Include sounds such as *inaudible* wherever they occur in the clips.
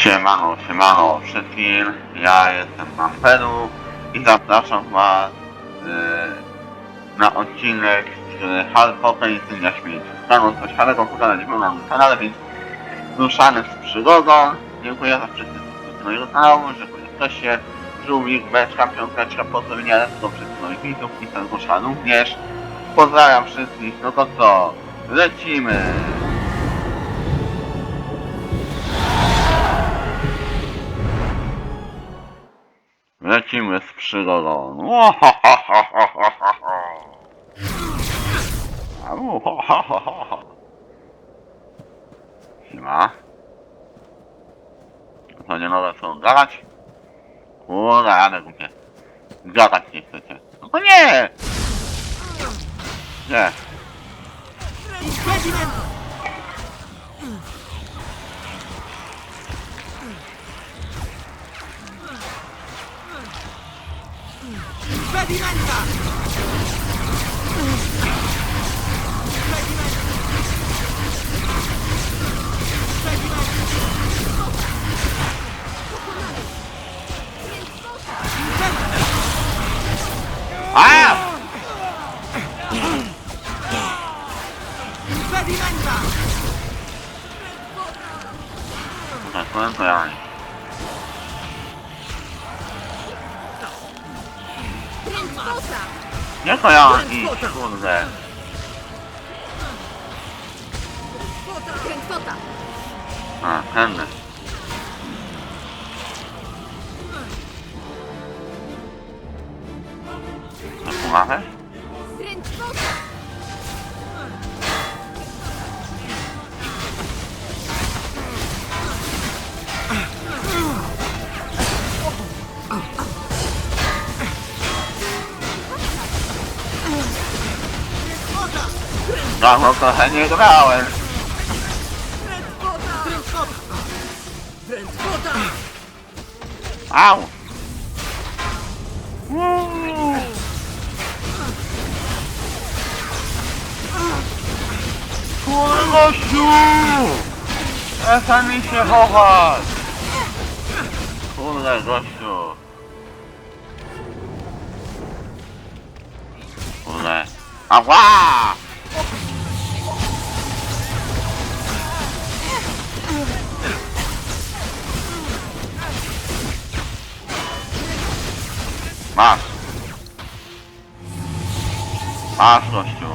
Siemano, siemano wszystkim, ja jestem Mamperu i zapraszam was yy, na odcinek z Harry Potter i Synia Śmierci. Staną coś Harry'ego było na moim kanale, więc ruszamy z przygodą. Dziękuję za wszystkich subskrypcji mojego kanału, że jesteście, żółwik, beczka, piąteczka, pozdrowienia do wszystkich moich widzów i serduszka również. Pozdrawiam wszystkich, no to co, lecimy! Lecimy z przygodą. Siema. To nie nowe co gadać? Kurde, ale głupie. Gadać nie chcecie. No nie! Nie. Impedimenta! A! Impedimenta! Tak, powiem to ja. Nie to ja i kurde. A, tędy. Co pomagasz? Dawno trochę nie grałem. Krętwota! Krętwota! Au! Uuu. Kurde gościu! Przestań mi się chować! Kurde gościu! Kurde. Ała! Masz! Masz gościu!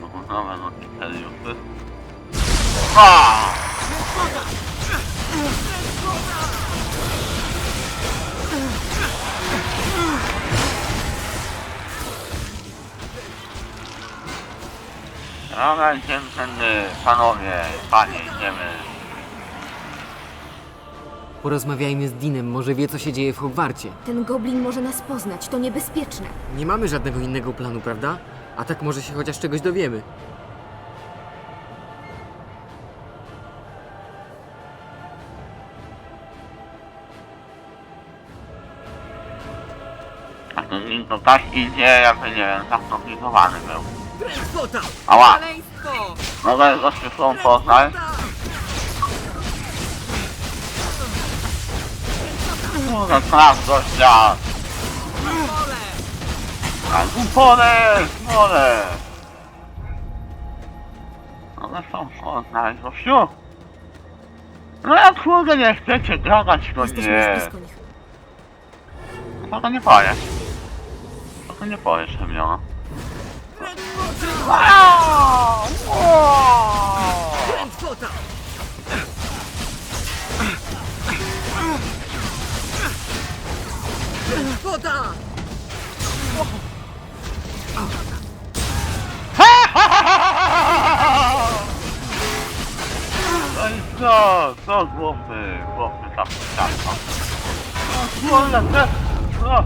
No, Nowe no Seriusy. A! Tędy, panowie, panie, idziemy. Porozmawiajmy z Dinem, może wie co się dzieje w Hogwarcie. Ten goblin może nas poznać, to niebezpieczne. Nie mamy żadnego innego planu, prawda? A tak może się chociaż czegoś dowiemy. A to to tak idzie, jakby nie wiem, zakomplikowany był. Krętwota! Ała! Szaleństwo! Mogę gościu są poznać? Kurde, traf gościa! Pole! A kupone! Kupone! One są poznać, gościu! No jak kurde nie chcecie gadać, to Jesteśmy nie. już blisko nich. No to nie powiesz. No to nie powiesz, Hemiono. Krętwota! Krętwota! No i co? Co głupy? Głupy tam ścianką. No kurde, te... No.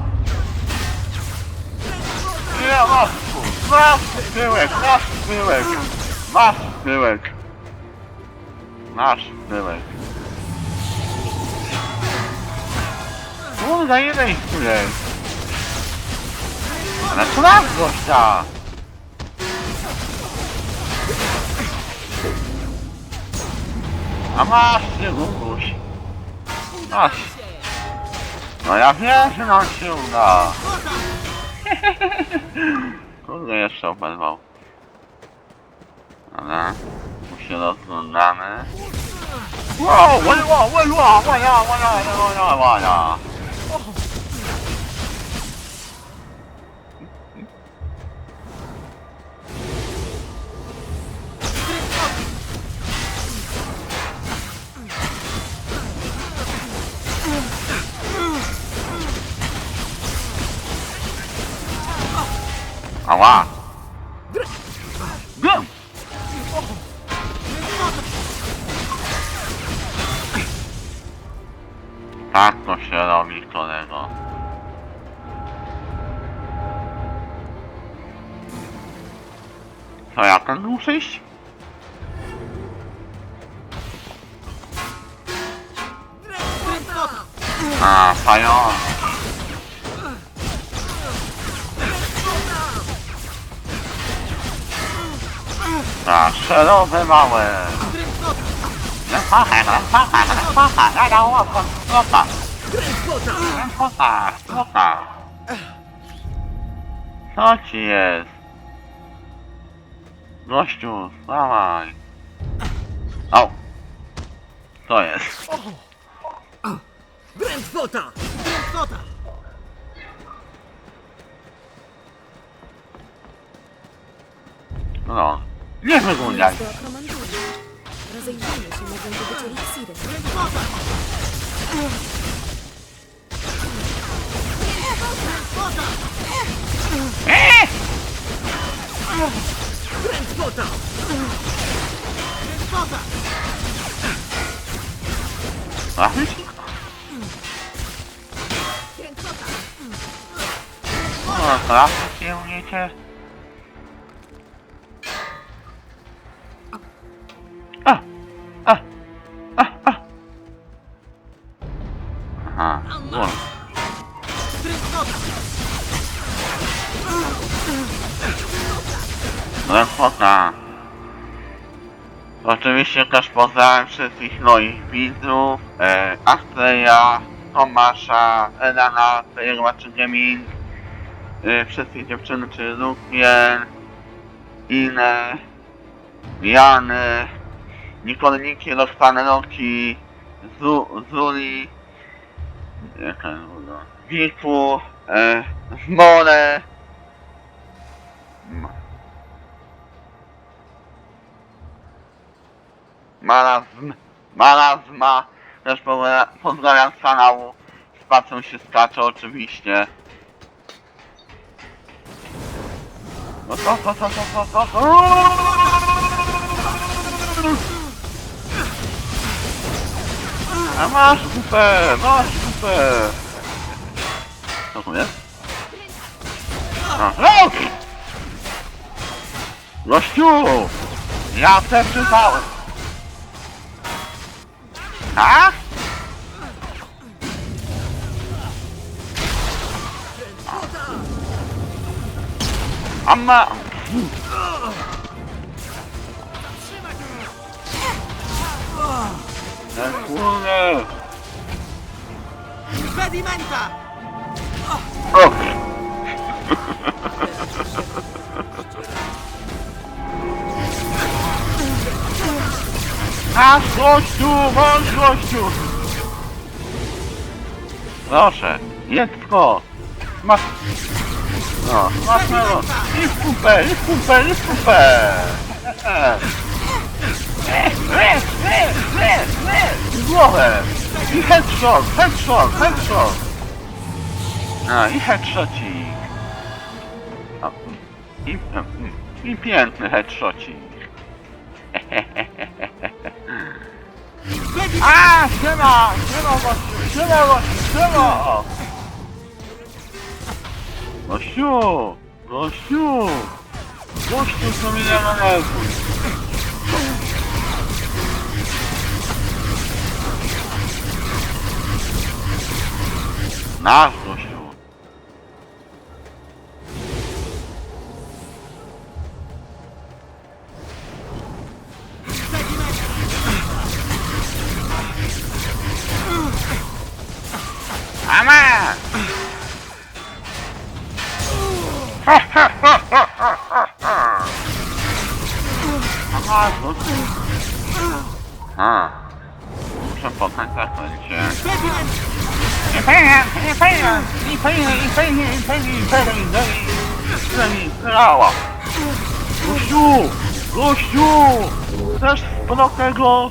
Nie, masz tu. Masz tyłek, masz tyłek. Masz tyłek. Masz tyłek. Kurde, ile ich jest? Ale co masz gościa? A masz się, Guguś. Masz. No ja wiem, że nam się uda. *laughs* Kurde, jeszcze obelwał. Ale tu się rozglądamy. Wow, wow, wow, wow, wow, wow, wow, wow, wow, wow. Ała! Tak to się robi, kolego. Co ja ten muszę iść? A, fajon. Na szelowe małe. Co ci jest? Gościu, stawaj. Au. To jest. Brętwota! tak wyglądać. Rozejrzyjmy się, mogą to być eliksiry. Eee! Prędkota! Prędkota! Prędkota! Prędkota! Prędkota! Lepota. Oczywiście też pozdrawiam wszystkich moich widzów, e, Astreja, Tomasza, Elana, Pejrła czy Geming, e, wszystkich dziewczyny czy Lukien, Inę, Jany, Nikolniki, Roxane Roki, Zu, Zuli, jaka Wiku, e, More, Marazm, Marazma, też pozdrawiam- z kanału, Spacą się skacze oczywiście. No to, to, to, to, to, to. A masz kupę, masz kupę. Co tu jest? A! Gościu! Ja 아? 안마 난 구원을 어. *laughs* O! Masz gościu, masz gościu! Proszę, dziecko! Masz... No, masz mego! I w kupę, i w kupę, i w kupę! W głowę! I headshot, headshot, headshot! A, i headshotcik. O, I, I piękny headshotcik. *laughs* A, siema, siema gościu, siema gościu, siema! Gościu, gościu, gościu, co mnie nie denerwuj. Nasz. A. Muszę poznać zaklęcie. Nie fajnie, nie fajnie, nie fajnie, nie fajnie, nie fajnie, nie fajnie, nie fajnie. Gościu! Gościu! Chcesz sporo tego?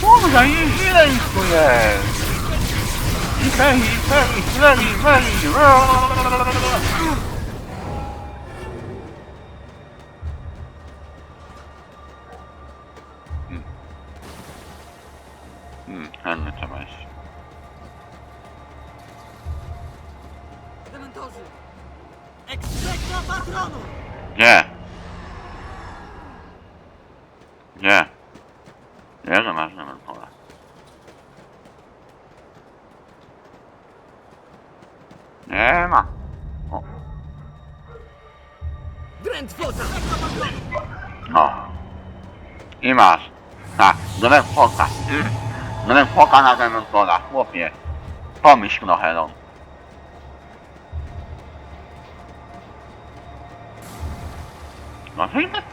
Kurwa, i ile ich tu jest? Chętnie trzeba iść. Dementorzy! Expecto patronu! Gdzie? Gdzie? Jego masz na pole. I masz. Tak, golem foka. Golem foka na dementora, chłopie. Pomyśl trochę, no. No to i tak.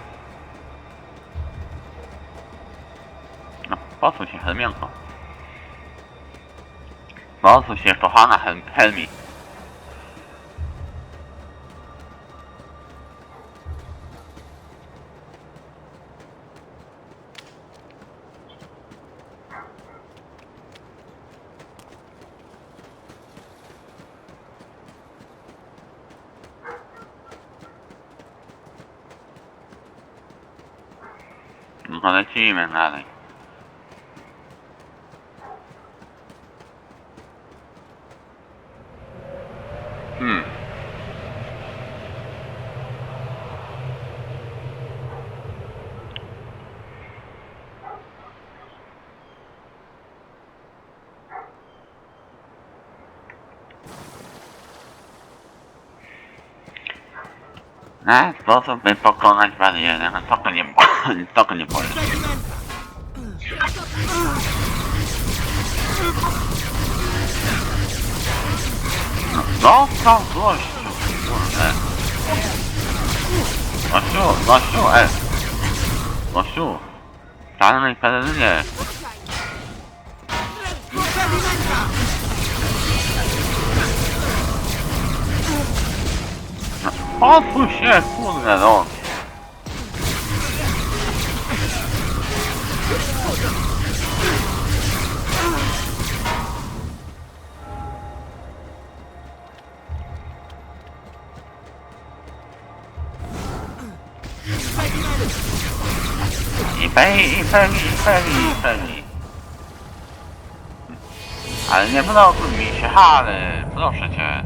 No, po co się Helmianko? Po co się kochana Hel Helmi? No to lecimy dalej. Hmm. Na sposób by pokonać barierę, no to *laughs* nie, to nie powiem. No, no, gościu, kurde. Gościu, gościu, e. Gościu. Czarnej pelerynie. Impedimenta! Odpuść się, kurde, no. I peli, i peli, i. Ale nie blokuj mi się, Harry, proszę cię.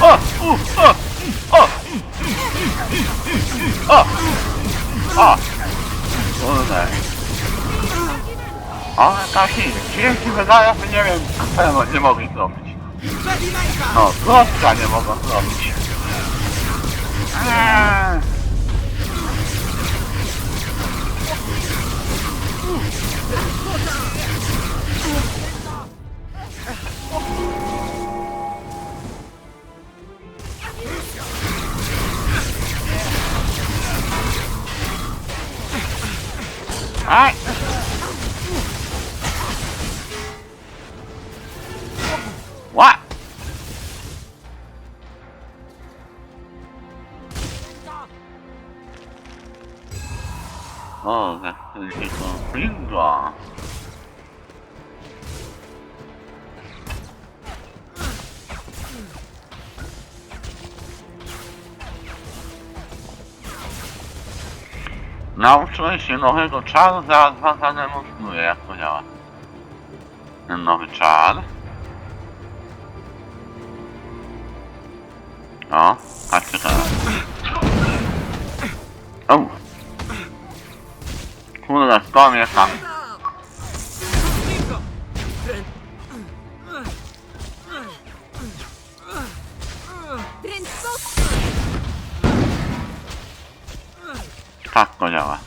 O, o, o, o, o, kurde. O, taki dźwięki wydaje, że nie wiem, czemu nie mogli zrobić. No, kostka nie mogą zrobić. Eee. Aj! What? To flinga. Nauczyłem się nowego czaru, zaraz wam zademonstruję jak to działa. Ten nowy czar. O, patrzcie teraz. O! Kurde, skąd jest tam? Tak to działa.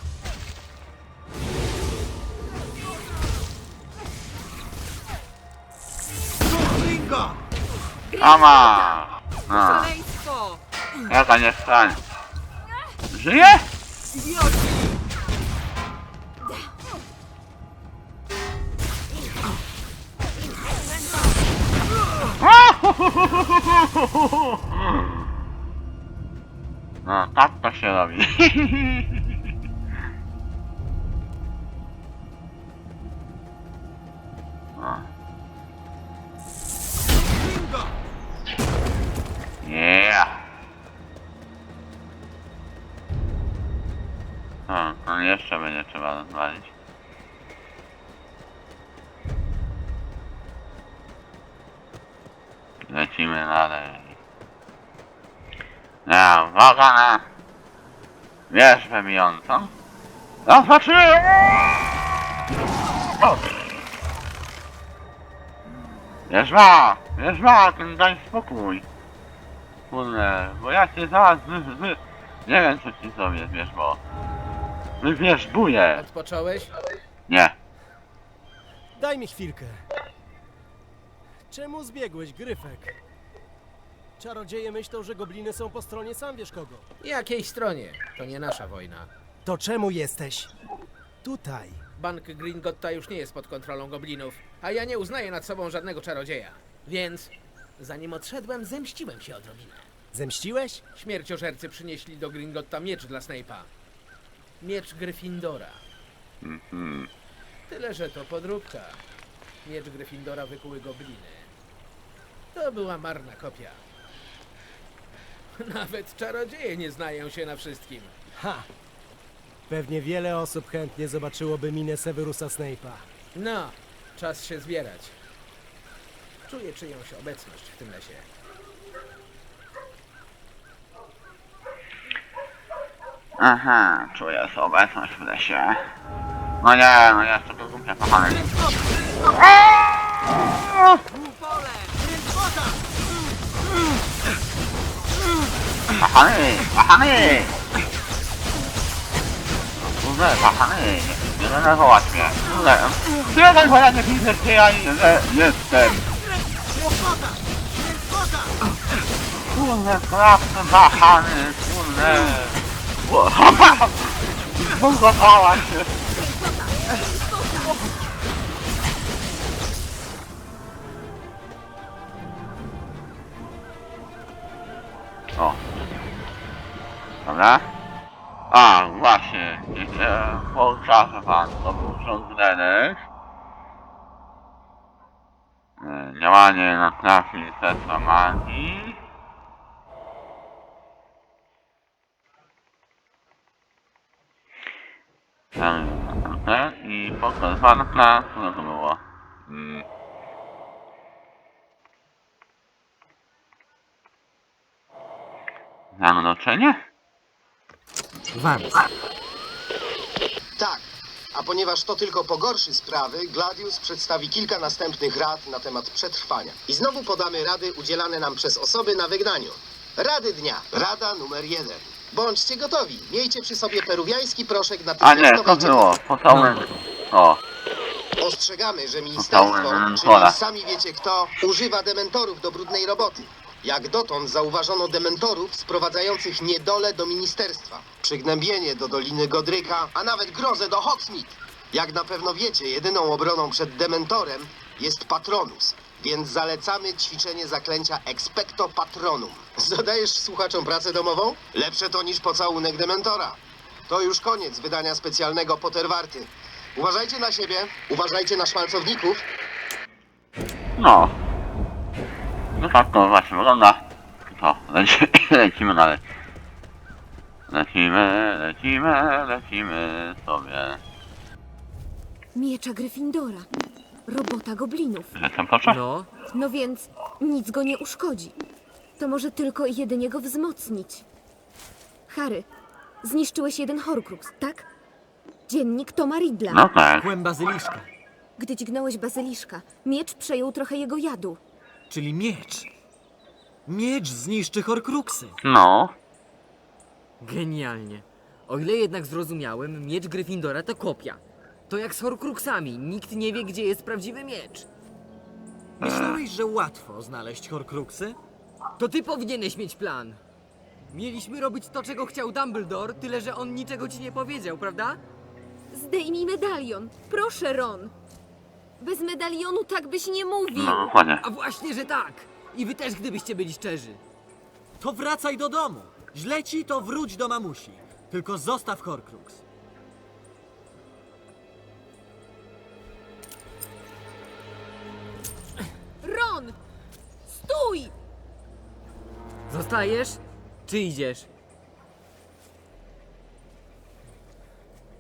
Ama! No, jaka nie stań. Żyje? Idioci! No, tak to się robi. No, yeah. No jeszcze będzie trzeba rozwalić. Lecimy dalej. Ja, uwaga na wierzbę bijącą. Zobaczymy! O! Wierzba! Wierzba! Daj spokój! Kurde, bo ja cię zaraz wy, wy... Nie wiem co ci zrobię, wierzbo. Wywierzbuję! Odpocząłeś? Nie. Daj mi chwilkę. Czemu zbiegłeś, Gryfek? Czarodzieje myślą, że gobliny są po stronie sam wiesz kogo. Jakiej stronie? To nie nasza wojna. To czemu jesteś tutaj? Bank Gringotta już nie jest pod kontrolą goblinów, a ja nie uznaję nad sobą żadnego czarodzieja. Więc, zanim odszedłem, zemściłem się odrobinę. Zemściłeś? Śmierciożercy przynieśli do Gringotta miecz dla Snape'a. Miecz Gryffindora. Mhm. Tyle, że to podróbka. Miecz Gryffindora wykuły gobliny. To była marna kopia. Nawet czarodzieje nie znają się na wszystkim. Ha! Pewnie wiele osób chętnie zobaczyłoby minę Severusa Snape'a. No, czas się zbierać. Czuję czyjąś obecność w tym lesie. Aha, czuję obecność w lesie. No nie, no jeszcze to głupia kochany. Pole! Rękota! Kochany, kochany! Kurde, kochany, nie denerwować mnie. Kurde, nie tak, bo ja nie widzę, gdzie ja je- jestem. Łopata! Rękota! Kurde, krawcy, kochany, kurde. Zbugowała się. O. Dobra. A, właśnie. E, Pokażę wam, to był. E, Działanie na trafi Ministerstwa Magii. I pokazanka, co to było? Mm. Zamroczenie? Wams. Tak, a ponieważ to tylko pogorszy sprawy, Gladius przedstawi kilka następnych rad na temat przetrwania. I znowu podamy rady udzielane nam przez osoby na wygnaniu. Rady dnia. Rada numer jeden. Bądźcie gotowi. Miejcie przy sobie peruwiański proszek A nie, to było. Pocałunek. O, Ostrzegamy, że ministerstwo, czyli sami wiecie kto, używa dementorów do brudnej roboty. Jak dotąd zauważono dementorów sprowadzających niedolę do ministerstwa, przygnębienie do Doliny Godryka, a nawet grozę do Hogsmeade. Jak na pewno wiecie, jedyną obroną przed dementorem jest Patronus, więc zalecamy ćwiczenie zaklęcia Expecto Patronum. Zadajesz słuchaczom pracę domową? Lepsze to niż pocałunek dementora. To już koniec wydania specjalnego Potterwarty. Uważajcie na siebie, uważajcie na szmalcowników. no. No tak to właśnie wygląda. To, leci, *coughs* lecimy dalej. Lecimy, lecimy, lecimy sobie. Miecza Gryffindora. Robota goblinów. Proszę? No, No więc nic go nie uszkodzi. To może tylko i jedynie go wzmocnić. Harry, zniszczyłeś jeden Horcrux, tak? Dziennik Toma Riddla. No tak. Kłem bazyliszka, Gdy dźgnąłeś bazyliszka, miecz przejął trochę jego jadu. Czyli miecz. Miecz zniszczy Horcruxy. No. genialnie. O ile jednak zrozumiałem, miecz Gryffindora to kopia. To jak z Horcruxami, nikt nie wie, gdzie jest prawdziwy miecz. Myślałeś, że łatwo znaleźć Horcruxy? To ty powinieneś mieć plan. Mieliśmy robić to, czego chciał Dumbledore, tyle że on niczego ci nie powiedział, prawda? Zdejmij medalion. Proszę, Ron. Bez medalionu tak byś nie mówił. No dokładnie. A właśnie, że tak! I wy też, gdybyście byli szczerzy. To wracaj do domu. Źle ci, to wróć do mamusi. Tylko zostaw Horcrux. Ron! Stój! Zostajesz? Czy idziesz?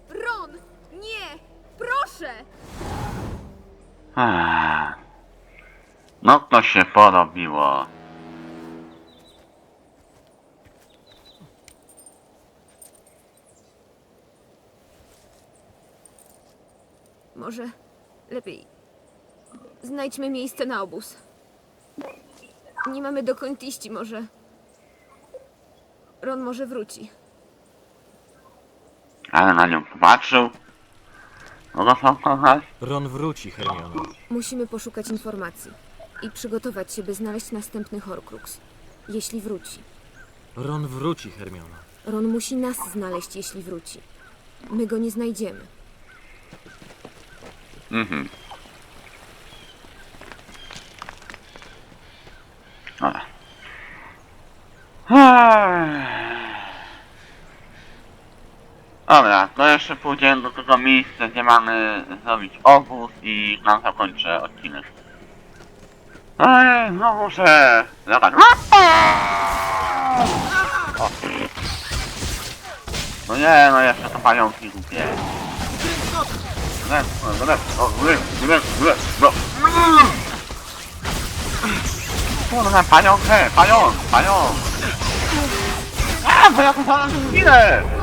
Ron! Nie! Proszę! No to się porobiło. Może lepiej znajdźmy miejsce na obóz. Nie mamy dokąd iść, może. Ron może wróci. Ale na nią popatrzył. No to co kochać? Ron wróci, Hermiono. Musimy poszukać informacji i przygotować się, by znaleźć następny Horcrux. Jeśli wróci. Ron wróci, Hermiono. Ron musi nas znaleźć, jeśli wróci. My go nie znajdziemy. Mhm. Dobra. Ech. Dobra, to jeszcze pójdziemy do tego miejsca, gdzie mamy zrobić obóz i tam zakończę odcinek. No muszę... Zobacz. O. No nie, no jeszcze to pająki głupie. No. Kurwa, pająk, he, pająk, pająk. A, bo ja tu zaraz zginę!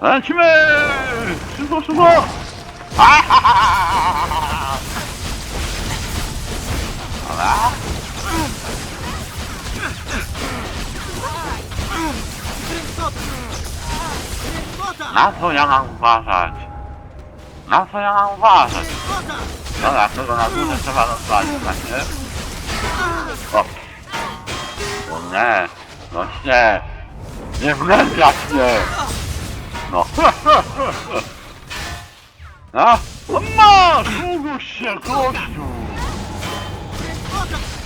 Lecimy! Szybko, szybko! Na co ja mam uważać? Na co ja mam uważać? Dobra, tego na górze trzeba rozwalić, tak? O! O nie! No nie! Nie wlęgać mnie! No! A? No masz! Uduś się, gościu! Trynkwota! A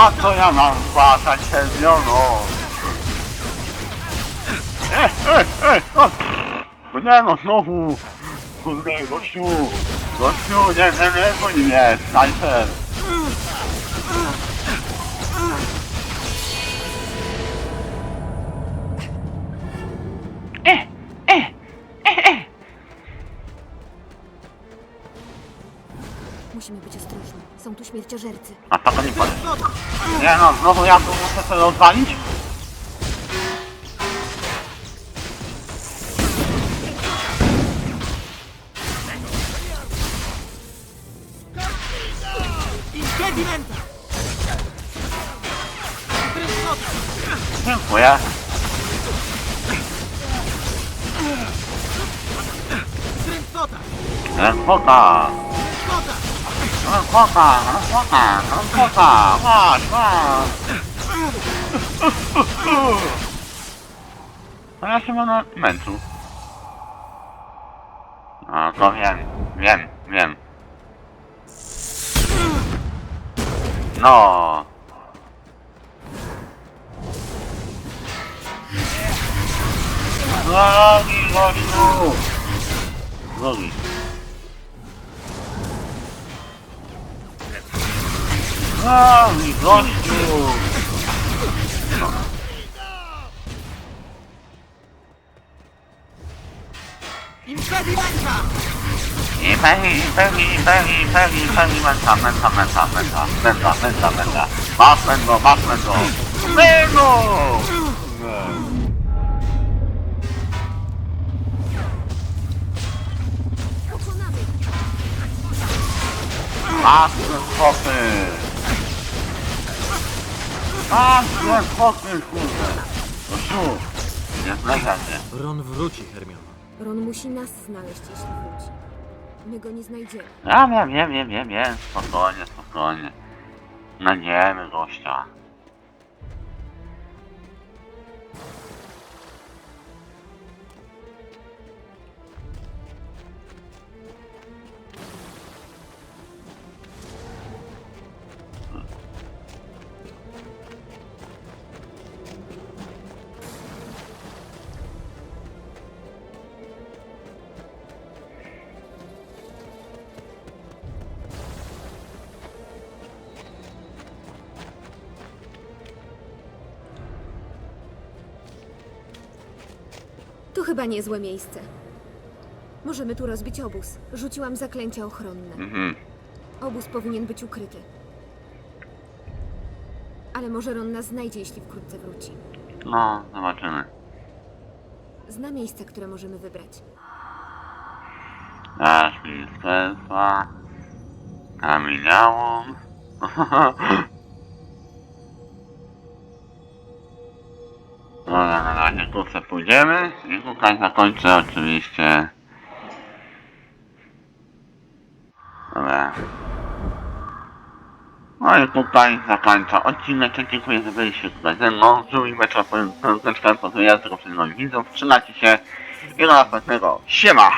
Co ja mam zgłaszać Hermiono? E, *laughs* e, e, o! No nie no, znowu! Kurde, gościu! Gościu, nie, nie, nie, bo nie jest, snajper! Musimy być. Są tu śmierciożercy. A to to nie powiem. Nie no, znowu ja tu muszę sobie odwalić? Impedimenta! Dziękuję. Trynkwota! Rękota! Trynkwota! Rękota! Rękota! Rękota! Masz, masz! A ja się będę męczył. A to wiem, wiem, wiem. No. Drogi gościu! Drogi. A, mi gościu! Impedimenta! I pegi, pegi, pegi, pegi, pegi, męta, męta, męta, męta, męta, męta, męta. Masz męgo, masz męgo. Męgo! Masz ten Masz ten chłopy, kurde! No tu! Nie mnie. Ron wróci, Hermiono. Ron musi nas znaleźć, jeśli wróci. My go nie znajdziemy. Ja wiem, wiem, wiem, wiem, wiem. Spokojnie, spokojnie. Znajdziemy gościa. To chyba niezłe miejsce. Możemy tu rozbić obóz. Rzuciłam zaklęcia ochronne. Mhm. Obóz powinien być ukryty. Ale może Ron nas znajdzie, jeśli wkrótce wróci. No, zobaczymy. Zna miejsca, które możemy wybrać. Aż ministerstwa. Kamieniałom. *laughs* Dobra, sobie pójdziemy i tutaj zakończę oczywiście. Dobra. No i tutaj zakończę odcinek. Dziękuję, że byliście tutaj ze mną. Żółwi wieczór, powiem, że ja tylko przed widzów. Trzymajcie się i do następnego. Siema!